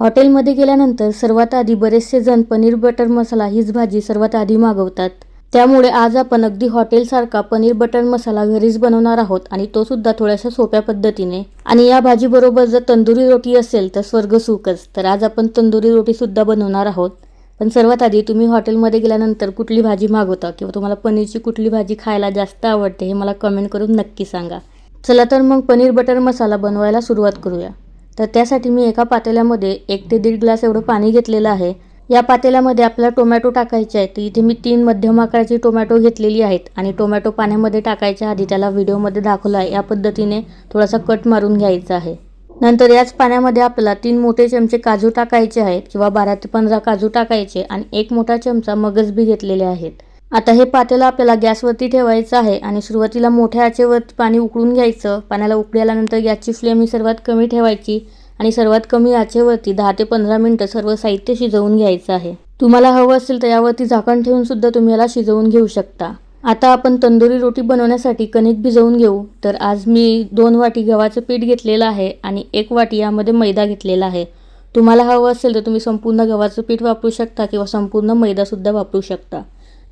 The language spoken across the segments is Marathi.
हॉटेलमध्ये गेल्यानंतर सर्वात आधी बरेचसे जण पनीर बटर मसाला हीच भाजी सर्वात आधी मागवतात. त्यामुळे आज आपण अगदी हॉटेलसारखा पनीर बटर मसाला घरीच बनवणार आहोत आणि तो सुद्धा थोड्याशा सोप्या पद्धतीने. आणि या भाजीबरोबर जर तंदुरी रोटी असेल तर स्वर्ग सुखच. तर आज आपण तंदुरी रोटी सुद्धा बनवणार आहोत. पण सर्वात आधी तुम्ही हॉटेलमध्ये गेल्यानंतर कुठली भाजी मागवता किंवा तुम्हाला पनीरची कुठली भाजी खायला जास्त आवडते हे मला कमेंट करून नक्की सांगा. चला तर मग पनीर बटर मसाला बनवायला सुरुवात करूया. तर त्यासाठी मी एका पातेल्यामध्ये एक ते दीड ग्लास एवढं पाणी घेतलेलं आहे. या पातेल्यामध्ये आपल्याला टोमॅटो टाकायचे आहेत. तर इथे मी तीन मध्यम आकाराची टोमॅटो घेतलेली आहेत आणि टोमॅटो पाण्यामध्ये टाकायच्या आधी त्याला व्हिडिओमध्ये दाखवला आहे. या पद्धतीने थोडासा कट मारून घ्यायचा आहे. नंतर याच पाण्यामध्ये आपल्याला तीन मोठे चमचे काजू टाकायचे आहेत किंवा बारा ते पंधरा काजू टाकायचे आणि एक मोठा चमचा मगज बी घेतलेले आहेत. आता हे पातेलं आपल्याला गॅसवरती ठेवायचं आहे आणि सुरुवातीला मोठ्या आचेवरती पाणी उकळून घ्यायचं. पाण्याला उकळल्यानंतर गॅसची फ्लेम ही सर्वात कमी ठेवायची आणि सर्वात कमी आचेवरती दहा ते पंधरा मिनटं सर्व साहित्य शिजवून घ्यायचं आहे. तुम्हाला हवं असेल तर यावरती झाकण ठेवून सुद्धा तुम्ही याला शिजवून घेऊ शकता. आता आपण तंदुरी रोटी बनवण्यासाठी कणिक भिजवून घेऊ. तर आज मी दोन वाटी गव्हाचं पीठ घेतलेलं आहे आणि एक वाटी यामध्ये मैदा घेतलेला आहे. तुम्हाला हवं असेल तर तुम्ही संपूर्ण गव्हाचं पीठ वापरू शकता किंवा संपूर्ण मैदासुद्धा वापरू शकता.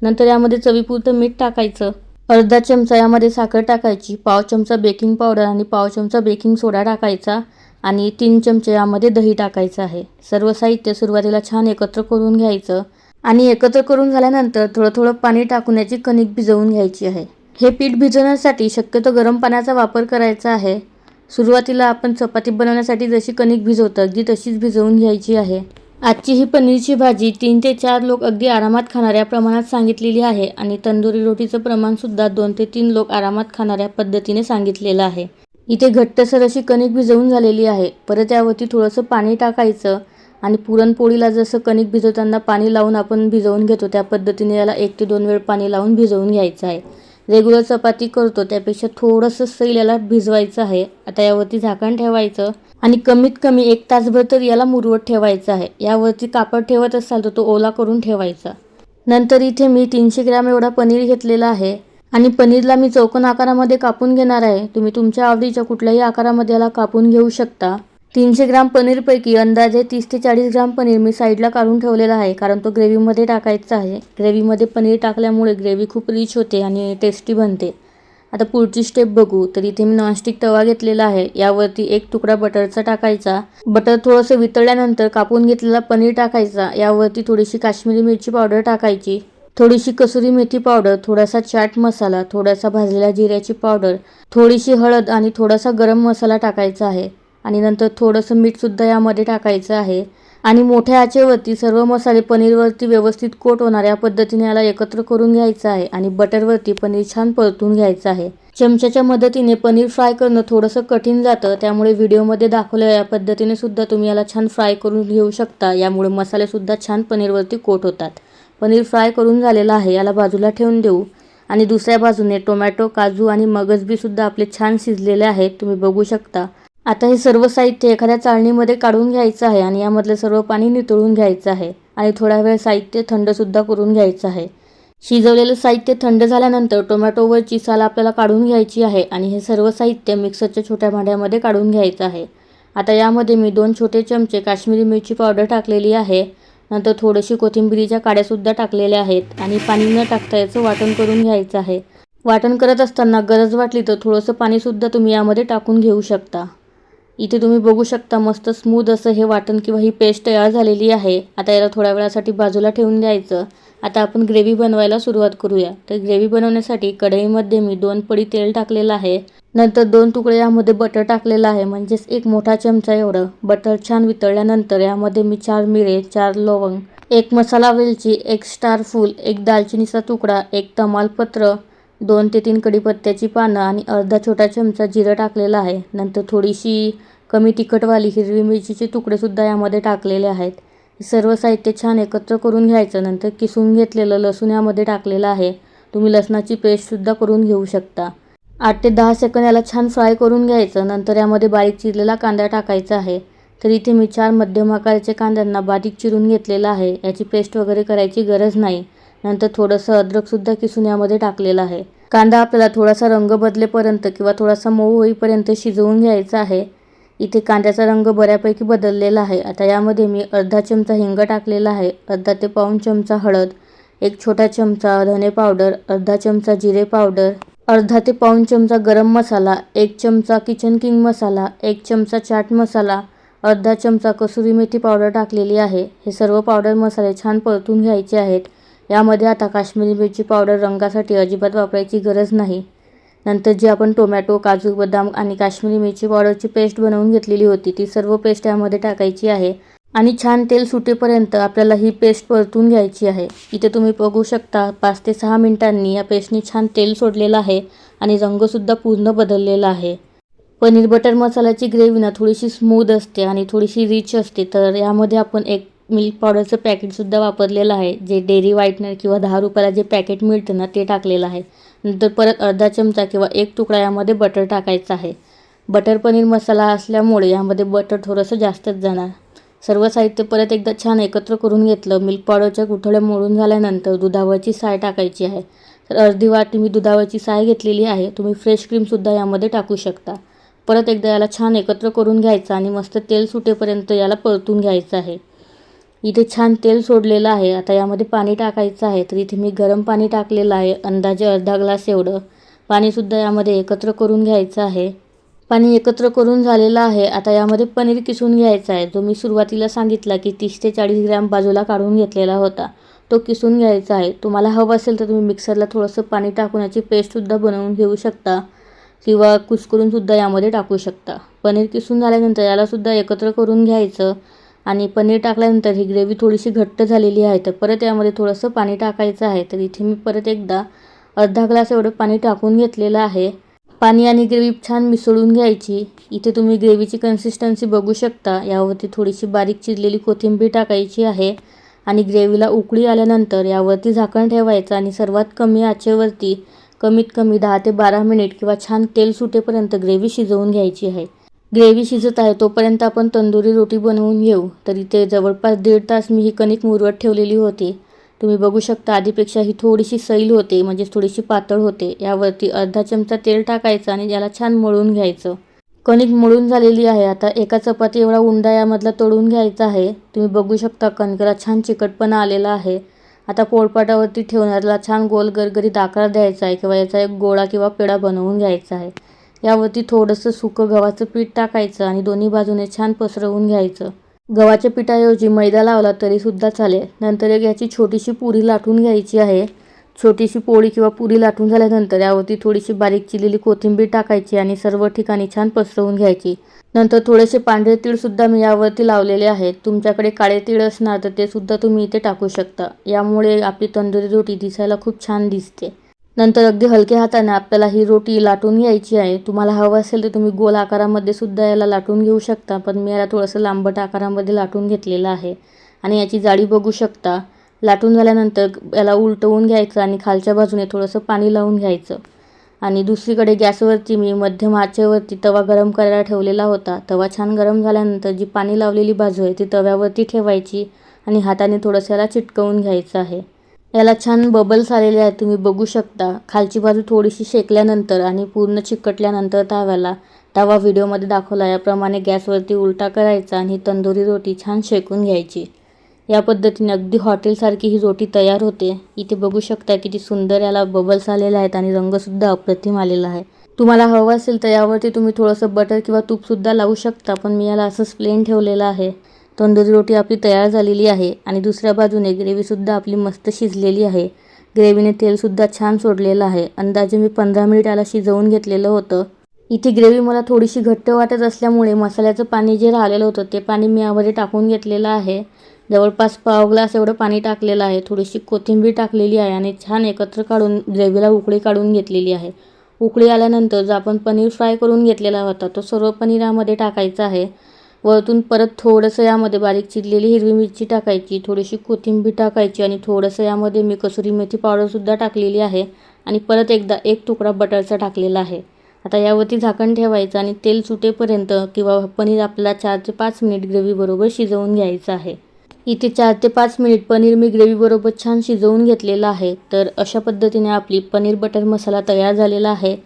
नंतर यामध्ये चवीपुरतं मीठ टाकायचं. अर्धा चमचा यामध्ये साखर टाकायची पाव चमचा बेकिंग पावडर आणि पाव चमचा बेकिंग सोडा टाकायचा आणि तीन चमचे यामध्ये दही टाकायचं आहे. सर्व साहित्य सुरुवातीला छान एकत्र करून घ्यायचं आणि एकत्र करून झाल्यानंतर थोडं थोडं पाणी टाकून याची कणिक भिजवून घ्यायची आहे. हे पीठ भिजवण्यासाठी शक्यतो गरम पाण्याचा वापर करायचा आहे. सुरुवातीला आपण चपाती बनवण्यासाठी जशी कणिक भिजवतो अगदी तशीच भिजवून घ्यायची आहे. आजची ही पनीरची भाजी तीन ते चार लोक अगदी आरामात खाणाऱ्या प्रमाणात सांगितलेली आहे आणि तंदुरी रोटीचं प्रमाणसुद्धा दोन ते तीन लोक आरामात खाणाऱ्या पद्धतीने सांगितलेलं आहे. इथे घट्टसर अशी कणिक भिजवून झालेली आहे. परत यावरती थोडंसं पाणी टाकायचं आणि पुरणपोळीला जसं कणिक भिजवताना पाणी लावून आपण भिजवून घेतो त्या पद्धतीने याला एक ते दोन वेळ पाणी लावून भिजवून घ्यायचं आहे. रेग्युलर चपाती करतो त्यापेक्षा थोडंसं सैल याला भिजवायचं आहे. आता यावरती झाकण ठेवायचं. आणि कमीत कमी एक तासभर तर याला मुरवत ठेवायचं आहे. यावरती कापड ठेवत असाल तर तो ओला करून ठेवायचा. नंतर इथे मी तीनशे ग्रॅम एवढा पनीर घेतलेला आहे. आणि पनीरला मी चौकोन आकारामध्ये कापून घेणार आहे. तुम्ही तुमच्या आवडीच्या कुठल्याही आकारामध्ये याला कापून घेऊ शकता. तीनशे ग्राम पनीरपैकी अंदाजे तीस ते चाळीस ग्राम पनीर मी साईडला काढून ठेवलेला आहे. कारण तो ग्रेव्हीमध्ये टाकायचा आहे. ग्रेव्हीमध्ये पनीर टाकल्यामुळे ग्रेव्ही खूप रिच होते आणि टेस्टी बनते. आता पुढची स्टेप बघू. तर इथे मी नॉनस्टिक तवा घेतलेला आहे. यावरती एक तुकडा बटरचा टाकायचा. बटर थोडंसं वितळल्यानंतर कापून घेतलेला पनीर टाकायचा. यावरती थोडीशी काश्मीरी मिरची पावडर टाकायची. थोडीशी कसुरी मेथी पावडर थोडासा चाट मसाला थोडासा भाजलेल्या जिऱ्याची पावडर थोडीशी हळद आणि थोडासा गरम मसाला टाकायचा आहे. आणि नंतर थोडंसं मीठसुद्धा यामध्ये टाकायचं आहे. आणि मोठ्या आचेवरती सर्व मसाले पनीरवरती व्यवस्थित कोट होणार या पद्धतीने याला एकत्र करून घ्यायचं आहे आणि बटरवरती पनीर छान परतून घ्यायचं आहे. चमच्याच्या मदतीने पनीर फ्राय करणं थोडंसं कठीण जातं त्यामुळे व्हिडिओमध्ये दाखवलेल्या या पद्धतीने सुद्धा तुम्ही याला छान फ्राय करून घेऊ शकता यामुळे मसालेसुद्धा छान पनीरवरती कोट होतात. पनीर फ्राय करून झालेलं आहे याला बाजूला ठेवून देऊ. आणि दुसऱ्या बाजूने टोमॅटो काजू आणि मगजबीसुद्धा आपले छान शिजलेले आहेत तुम्ही बघू शकता. आता हे सर्व साहित्य एखाद्या चाळणीमध्ये काढून घ्यायचं आहे आणि यामधलं सर्व पाणी नितळून घ्यायचं आहे आणि थोडा वेळ साहित्य थंडसुद्धा करून घ्यायचं आहे. शिजवलेलं साहित्य थंड झाल्यानंतर टोमॅटोवरची साल आपल्याला काढून घ्यायची आहे आणि हे सर्व साहित्य मिक्सरच्या छोट्या भांड्यामध्ये काढून घ्यायचं आहे. आता यामध्ये मी दोन छोटे चमचे काश्मीरी मिरची पावडर टाकलेली आहे. नंतर थोडीशी कोथिंबिरीच्या काड्यासुद्धा टाकलेल्या आहेत आणि पाणी न टाकता याचं वाटण करून घ्यायचं आहे. वाटण करत असताना गरज वाटली तर थोडंसं पाणीसुद्धा तुम्ही यामध्ये टाकून घेऊ शकता. इथे तुम्ही बघू शकता मस्त स्मूद असं हे वाटण किंवा ही पेस्ट तयार झालेली आहे. आता याला थोड्या वेळासाठी बाजूला ठेवून द्यायचं. आता आपण ग्रेव्ही बनवायला सुरुवात करूया. तर ग्रेव्ही बनवण्यासाठी कढईमध्ये मी दोन पडी तेल टाकलेलं आहे. नंतर दोन तुकडे यामध्ये बटर टाकलेलं आहे. म्हणजेच एक मोठा चमचा एवढं. बटर छान वितळल्यानंतर यामध्ये मी चार मिरे चार लवंग एक मसाला वेलची एक स्टार फूल एक दालचिनीचा तुकडा एक तमालपत्र दोन ते तीन कढीपत्त्याची पानं आणि अर्धा छोटा चमचा जिरं टाकलेलं आहे. नंतर थोडीशी कमी तिखटवाली हिरवी मिरचीचे तुकडेसुद्धा यामध्ये टाकलेले आहेत. सर्व साहित्य छान एकत्र करून घ्यायचं. नंतर किसून घेतलेलं लसूण यामध्ये टाकलेलं आहे. तुम्ही लसणाची पेस्टसुद्धा करून घेऊ शकता. आठ ते दहा सेकंद याला छान फ्राय करून घ्यायचं. नंतर यामध्ये बारीक चिरलेला कांदा टाकायचा आहे. तर इथे मी चार मध्यम आकाराच्या कांद्यांना बारीक चिरून घेतलेला आहे. याची पेस्ट वगैरे करायची गरज नाही. नंतर थोडंसं अद्रकसुद्धा किसून यामध्ये टाकलेलं आहे. कांदा आपल्याला थोडासा रंग बदलेपर्यंत किंवा थोडासा मऊ होईपर्यंत शिजवून घ्यायचा आहे. इथे कांद्याचा रंग बऱ्यापैकी बदललेला आहे. आता यामध्ये मी अर्धा चमचा हिंग टाकलेला आहे. अर्धा ते पाऊण चमचा हळद एक छोटा चमचा धने पावडर अर्धा चमचा जिरे पावडर अर्धा ते पाऊण चमचा गरम मसाला एक चमचा किचन किंग मसाला एक चमचा चाट मसाला अर्धा चमचा कसुरी मेथी पावडर टाकलेली आहे. हे सर्व पावडर मसाले छान परतून घ्यायचे आहेत. यामध्ये आता काश्मीरी मिरची पावडर रंगासाठी अजिबात वापरायची गरज नाही. नंतर जी आपण टोमॅटो काजू बदाम आणि काश्मीरी मिरची पावडरची पेस्ट बनवून घेतलेली होती ती सर्व पेस्ट यामध्ये टाकायची आहे. आणि छान तेल सुटेपर्यंत आपल्याला ही पेस्ट परतून घ्यायची आहे. इथे तुम्ही बघू शकता पाच ते सहा मिनिटांनी या पेस्टनी छान तेल सोडलेलं आहे आणि रंगसुद्धा पूर्ण बदललेला आहे. पनीर बटर मसाल्याची ग्रेव्ही ना थोडीशी स्मूद असते आणि थोडीशी रिच असते तर यामध्ये आपण एक मिल्क पावडरचं पॅकेटसुद्धा वापरलेलं आहे. जे डेअरी व्हाईटनर किंवा दहा रुपयाला जे पॅकेट मिळतं ना ते टाकलेलं आहे. नंतर परत अर्धा चमचा किंवा एक तुकडा यामध्ये बटर टाकायचं आहे. बटर पनीर मसाला असल्यामुळे यामध्ये बटर थोडंसं जास्तच जाणार. सर्व साहित्य परत एकदा छान एकत्र करून घेतलं. मिल्क पावडरच्या गुठळ्या मोडून झाल्यानंतर दुधावरची साय टाकायची आहे. तर अर्धी वाटी मी दुधावरची साय घेतलेली आहे. तुम्ही फ्रेश क्रीमसुद्धा यामध्ये टाकू शकता. परत एकदा याला छान एकत्र करून घ्यायचं आणि मस्त तेल सुटेपर्यंत याला परतून घ्यायचं आहे. इथे छान तेल सोडलेलं आहे. आता यामध्ये पाणी टाकायचं आहे. तर इथे मी गरम पाणी टाकलेलं आहे. अंदाजे अर्धा ग्लास एवढं. पाणीसुद्धा यामध्ये एकत्र करून घ्यायचं आहे. पाणी एकत्र करून झालेलं आहे. आता यामध्ये पनीर किसून घ्यायचा आहे. जो मी सुरुवातीला सांगितला की तीस ते चाळीस ग्रॅम बाजूला काढून घेतलेला होता. तो किसून घ्यायचा आहे. तुम्हाला हवं असेल तर तुम्ही मिक्सरला थोडंसं पाणी टाकून याची पेस्टसुद्धा बनवून घेऊ शकता. किंवा कुस्करूनसुद्धा यामध्ये टाकू शकता. पनीर किसून झाल्यानंतर यालासुद्धा एकत्र करून घ्यायचं. आणि पनीर टाकल्यानंतर ही ग्रेव्ही थोडीशी घट्ट झालेली आहे तर परत यामध्ये थोडंसं पाणी टाकायचं आहे. तर इथे मी परत एकदा अर्धा ग्लास एवढं पाणी टाकून घेतलेलं आहे. पाणी आणि ग्रेव्ही छान मिसळून घ्यायची. इथे तुम्ही ग्रेव्हीची कन्सिस्टन्सी बघू शकता. यावरती थोडीशी बारीक चिरलेली कोथिंबीर टाकायची आहे आणि ग्रेव्हीला उकळी आल्यानंतर यावरती झाकण ठेवायचं आणि सर्वात कमी आचेवरती कमीत कमी दहा ते बारा मिनिट किंवा छान तेल सुटेपर्यंत ग्रेव्ही शिजवून घ्यायची आहे. ग्रेव्ही शिजत आहे तोपर्यंत आपण तंदुरी रोटी बनवून घेऊ. तर इथे जवळपास दीड तास मी ही कणिक मुरवत ठेवलेली होती. तुम्ही बघू शकता आधीपेक्षा ही थोडीशी सैल होते म्हणजे थोडीशी पातळ होते. यावरती अर्धा चमचा तेल टाकायचं आणि याला छान मळून घ्यायचं. कणिक मळून झालेली आहे. आता एका चपाती एवढा उंडा यामधला तोडून घ्यायचा आहे. तुम्ही बघू शकता कणकेला छान चिकटपणा आलेला आहे. आता पोळपाटावरती ठेवणाऱ्याला छान गोल गरगरीत आकार द्यायचा आहे किंवा याचा एक गोळा किंवा पेढा बनवून घ्यायचा आहे. यावरती थोडंसं सुकं गव्हाचं पीठ टाकायचं आणि दोन्ही बाजूने छान पसरवून घ्यायचं. गव्हाच्या पिठाऐवजी मैदा लावला तरीसुद्धा चालेल. नंतर एक याची छोटीशी पुरी लाटून घ्यायची आहे. छोटीशी पोळी किंवा पुरी लाटून झाल्यानंतर यावरती थोडीशी बारीक चिरलेली कोथिंबीर टाकायची आणि सर्व ठिकाणी छान पसरवून घ्यायची. नंतर थोडेसे पांढरे तीळसुद्धा मी यावरती लावलेले आहेत. तुमच्याकडे काळे तीळ असणार तर ते सुद्धा तुम्ही इथे टाकू शकता. यामुळे आपली तंदुरी रोटी दिसायला खूप छान दिसते. नंतर अगदी हलक्या हाताने आपल्याला ही रोटी लाटून घ्यायची आहे. तुम्हाला हवं असेल तर तुम्ही गोल आकारामध्ये सुद्धा याला लाटून घेऊ शकता पण मी याला थोडंसं लांबट आकारामध्ये लाटून घेतलेलं आहे आणि याची जाडी बघू शकता. लाटून झाल्यानंतर याला उलटवून घ्यायचं आणि खालच्या बाजूने थोडंसं पाणी लावून घ्यायचं. आणि दुसरीकडे गॅसवरती मी मध्यम आचेवरती तवा गरम करायला ठेवलेला होता. तवा छान गरम झाल्यानंतर जी पाणी लावलेली बाजू आहे ती तव्यावरती ठेवायची आणि हाताने थोडंसं याला चिटकवून घ्यायचं आहे. याला छान बबल्स आलेले आहेत तुम्ही बघू शकता. खालची बाजू थोडीशी शेकल्यानंतर आणि पूर्ण चिकटल्यानंतर तव्याला. तवा व्हिडिओमध्ये दाखवला याप्रमाणे गॅसवरती उलटा करायचा आणि तंदुरी रोटी छान शेकून घ्यायची. या पद्धतीने अगदी हॉटेलसारखी ही रोटी तयार होते. इथे बघू शकता किती सुंदर याला बबल्स आलेले आहेत आणि रंगसुद्धा अप्रतिम आलेला आहे. तुम्हाला हवं असेल तर यावरती तुम्ही थोडंसं बटर किंवा तूपसुद्धा लावू शकता पण मी याला असंच प्लेन ठेवलेलं आहे. तंदुरी रोटी आपली तयार झालेली आहे आणि दुसऱ्या बाजूने ग्रेव्हीसुद्धा आपली मस्त शिजलेली आहे. ग्रेव्हीने तेलसुद्धा छान सोडलेलं आहे. अंदाजे मी पंधरा मिनिट याला शिजवून घेतलेलं होतं. इथे ग्रेव्ही मला थोडीशी घट्ट वाटत असल्यामुळे मसाल्याचं पाणी जे राहिलेलं होतं ते पाणी मी यामध्ये टाकून घेतलेलं आहे. जवळपास पाव ग्लास एवढं पाणी टाकलेलं आहे. थोडीशी कोथिंबीर टाकलेली आहे आणि छान एकत्र काढून ग्रेव्हीला उकळी काढून घेतलेली आहे. उकळी आल्यानंतर जो आपण पनीर फ्राय करून घेतलेला होता तो सर्व पनीर यामध्ये टाकायचा आहे. वरतून परत थोडंसं यामध्ये बारीक चिरलेली हिरवी मिरची टाकायची थोडीशी कोथिंबीर टाकायची आणि थोडंसं यामध्ये मी कसुरी मेथी पावडरसुद्धा टाकलेली आहे आणि परत एकदा एक तुकडा बटरचा टाकलेला आहे. आता यावरती झाकण ठेवायचं आणि तेल सुटेपर्यंत किंवा पनीर आपला चार ते पाच मिनिट ग्रेव्हीबरोबर शिजवून घ्यायचं आहे. इथे चार ते पाच मिनिट पनीर मी ग्रेव्हीबरोबर छान शिजवून घेतलेलं आहे. तर अशा पद्धतीने आपली पनीर बटर मसाला तयार झालेला आहे.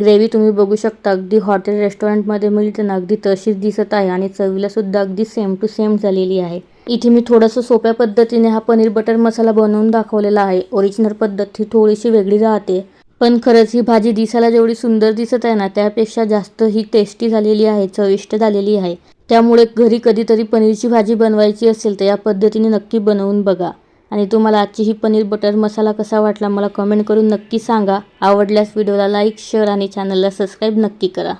ग्रेव्ही तुम्ही बघू शकता अगदी हॉटेल रेस्टॉरंटमध्ये मिळते ना अगदी तशीच दिसत आहे आणि चवीला सुद्धा अगदी सेम टू सेम झालेली आहे. इथे मी थोडंसं सोप्या पद्धतीने हा पनीर बटर मसाला बनवून दाखवलेला आहे. ओरिजिनल पद्धत ही थोडीशी वेगळी राहते. पण खरंच ही भाजी दिसायला जेवढी सुंदर दिसत आहे ना त्यापेक्षा जास्त ही टेस्टी झालेली आहे चविष्ट झालेली आहे. त्यामुळे घरी कधीतरी पनीरची भाजी बनवायची असेल तर या पद्धतीने नक्की बनवून बघा. आणि तुम्हाला आजची ही पनीर बटर मसाला कसा वाटला मला कमेंट करून नक्की सांगा. आवडल्यास व्हिडिओला लाईक शेअर आणि चॅनलला सबस्क्राईब नक्की करा.